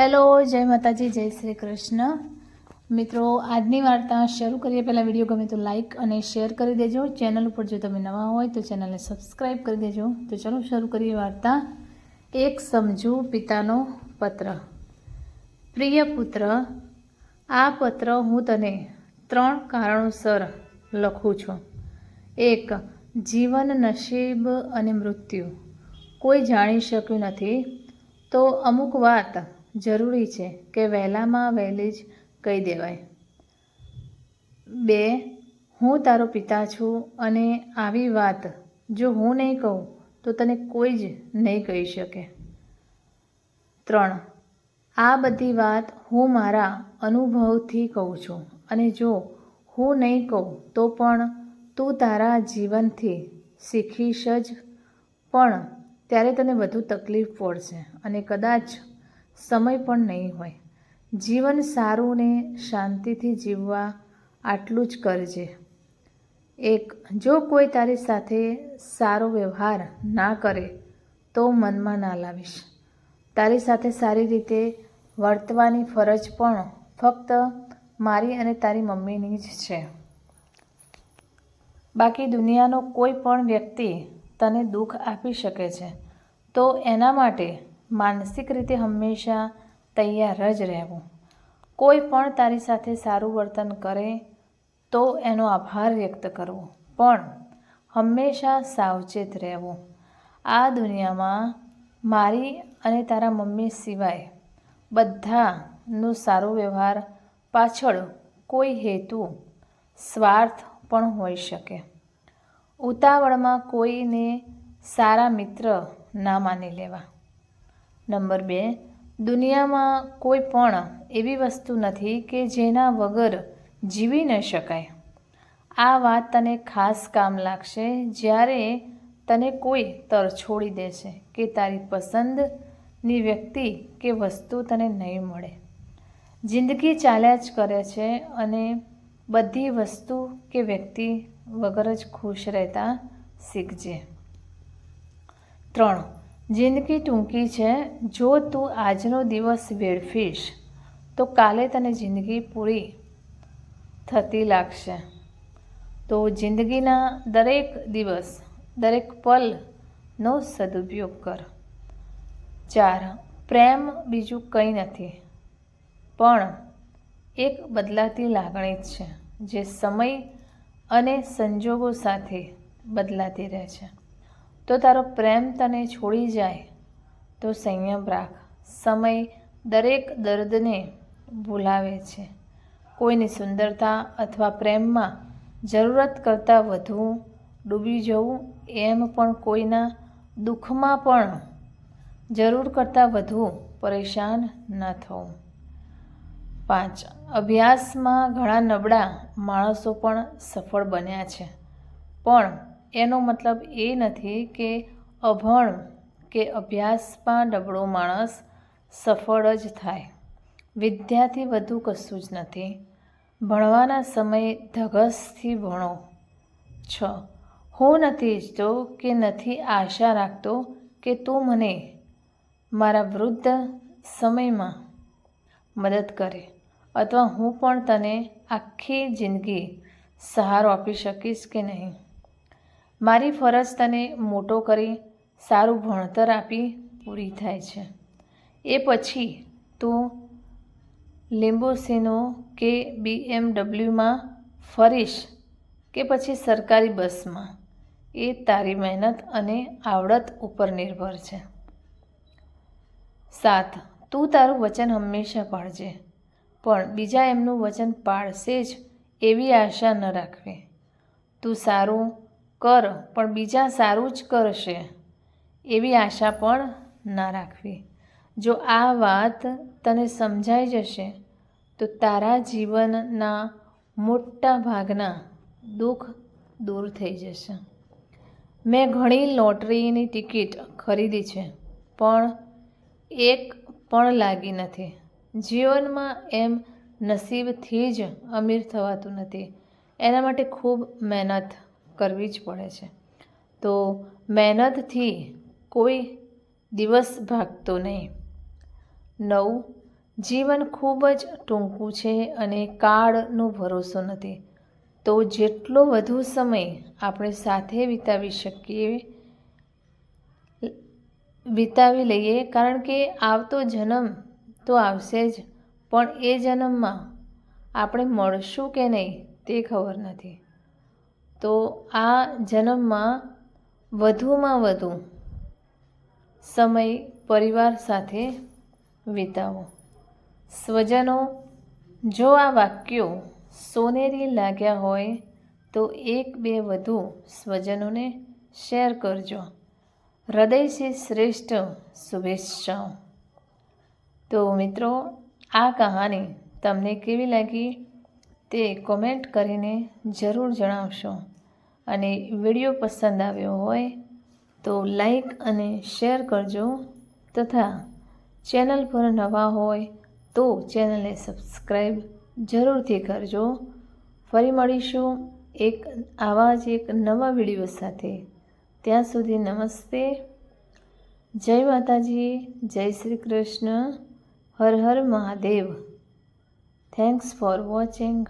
Hello, જય માતાજી, જય શ્રી કૃષ્ણ. મિત્રો, આજની વાર્તા શરૂ કરીએ. પહેલાં વીડિયો ગમે તો લાઈક અને શેર કરી દેજો. ચેનલ ઉપર જો તમે નવા હોય તો ચેનલને સબસ્ક્રાઈબ કરી દેજો. તો ચલો શરૂ કરીએ વાર્તા. એક સમજુ પિતાનો પત્ર. પ્રિય પુત્ર, આ પત્ર હું તને ત્રણ કારણોસર લખું છું. એક, જીવન નસીબ અને મૃત્યુ. કોઈ જાણી શક્યું નથી. તો અમુક વાત જરૂરી છે કે વહેલામાં વહેલી જ કહી દેવાય. બે, હું તારો પિતા છું અને આવી વાત જો હું નહીં કહું, તો તને કોઈ જ નહીં કહી શકે. ત્રણ, આ બધી વાત હું મારા અનુભવથી કહું છું અને જો હું નહીં કહું, તો પણ તું તારા જીવનથી શીખીશ જ. પણ ત્યારે તને વધુ તકલીફ પડશે અને કદાચ સમય પણ નહીં હોય. જીવન સારું ને શાંતિથી જીવવા આટલું જ કરજે. એક, જો કોઈ તારી સાથે સારો વ્યવહાર ના કરે, તો મનમાં ના લાવીશ. તારી સાથે સારી રીતે વર્તવાની ફરજ પણ ફક્ત મારી અને તારી મમ્મીની જ છે. બાકી દુનિયાનો કોઈ પણ વ્યક્તિ તને દુઃખ આપી શકે છે, તો એના માટે માનસિક રીતે હંમેશા તૈયાર જ રહેવું. કોઈ પણ તારી સાથે સારું વર્તન કરે તો એનો આભાર વ્યક્ત કરવો. પણ હંમેશા સાવચેત રહેવું. આ દુનિયામાં મારી અને તારા મમ્મી સિવાય બધાનો સારો વ્યવહાર પાછળ કોઈ હેતુ, સ્વાર્થ પણ હોઈ શકે. ઉતાવળમાં કોઈને સારા મિત્ર ના માની લેવા. નંબર બે, દુનિયામાં કોઈ પણ એવી વસ્તુ નથી કે જેના વગર જીવી ન શકાય. આ વાત તને ખાસ કામ લાગશે જ્યારે તને કોઈ તર છોડી દે દેશે કે તારી પસંદની વ્યક્તિ કે વસ્તુ તને નહીં મળે. જિંદગી ચાલ્યા જ કરે છે અને બધી વસ્તુ કે વ્યક્તિ વગર જ ખુશ રહેતા શીખજે. ત્રણ જિંદગી ટૂંકી છે, જો તું આજનો દિવસ વેડફીશ, તો કાલે તને જિંદગી પૂરી થતી લાગશે. તો જિંદગીના દરેક દિવસ, દરેક પલનો સદુપયોગ કર. ચાર, પ્રેમ બીજું કંઈ નથી, પણ એક બદલાતી લાગણી જ છે, જે સમય અને સંજોગો સાથે બદલાતી રહે છે. તો તારો પ્રેમ તને છોડી જાય, તો સંયમ રાખ. સમય દરેક દર્દને ભૂલાવે છે. કોઈની સુંદરતા અથવા પ્રેમમાં જરૂરત કરતાં વધુ ડૂબી જવું એમ પણ કોઈના દુઃખમાં પણ જરૂર કરતાં વધુ પરેશાન ન થવું. પાંચ, અભ્યાસમાં ઘણા નબળા માણસો પણ સફળ બન્યા છે. પણ એનો મતલબ એ નથી કે અભણ કે અભ્યાસમાં ડબળો માણસ સફળ જ થાય. વિદ્યાથી વધુ કશું જ નથી. ભણવાના સમયે ધગસથી ભણો. છ. હું નથી ઈચ્છતો કે નથી આશા રાખતો કે તું મને મારા વૃદ્ધ સમયમાં મદદ કરે અથવા હું પણ તને આખી જિંદગી સહારો આપી શકીશ કે નહીં. મારી ફરજ તને મોટો કરી, સારું ભણતર આપી પૂરી થાય છે. એ પછી તું લિંબોસીનો કે બીએમડબલ્યુમાં ફરીશ કે પછી સરકારી બસમાં? એ તારી મહેનત અને આવડત ઉપર નિર્ભર છે. સાત, તું તારું વચન હંમેશા પાળજે, પણ બીજા એમનું વચન પાળશે જ એવી આશા ન રાખવી. તું સારું કર, પણ બીજા સારું જ કરશે, એવી આશા પણ ના રાખવી. જો આ વાત તને સમજાઈ જશે, તો તારા જીવનના મોટા ભાગના દુઃખ દૂર થઈ જશે. મેં ઘણી લોટરીની ટિકિટ ખરીદી છે, પણ એક પણ લાગી નથી. જીવનમાં એમ નસીબથી જ અમીર થવાતું નથી. એના માટે ખૂબ મહેનત કરવી જ પડે છે. તો મહેનતથી કોઈ દિવસ ભાગતો નહીં. નવ, જીવન ખૂબ જ ટૂંકું છે અને કાળનો ભરોસો નથી. તો જેટલો વધુ સમય આપણે સાથે વિતાવી શકીએ, વિતાવી લઈએ, કારણ કે આવતો જન્મ તો આવશે જ, પણ એ જન્મમાં આપણે મળશું કે નહીં તે ખબર નથી. તો આ જન્મમાં વધુમાં વધુ સમય પરિવાર સાથે વિતાવો. સ્વજનો, જો આ વાક્યો સોનેરી લાગ્યા હોય, તો એક બે વધુ સ્વજનોને શેર કરજો. હૃદયથી શ્રેષ્ઠ. શુભેચ્છાઓ. તો મિત્રો, આ કહાની તમને કેવી લાગી તે કોમેન્ટ કરીને જરૂર જણાવશો. અને વીડિયો પસંદ આવ્યો હોય તો લાઈક અને શેર કરજો તથા ચેનલ પર નવા હોય તો ચેનલને સબસ્ક્રાઈબ જરૂરથી કરજો. ફરી મળીશું એક આવા જ એક નવા વીડિયો સાથે. ત્યાં સુધી નમસ્તે. જય માતાજી, જય શ્રી કૃષ્ણ. હર હર મહાદેવ. Thanks for watching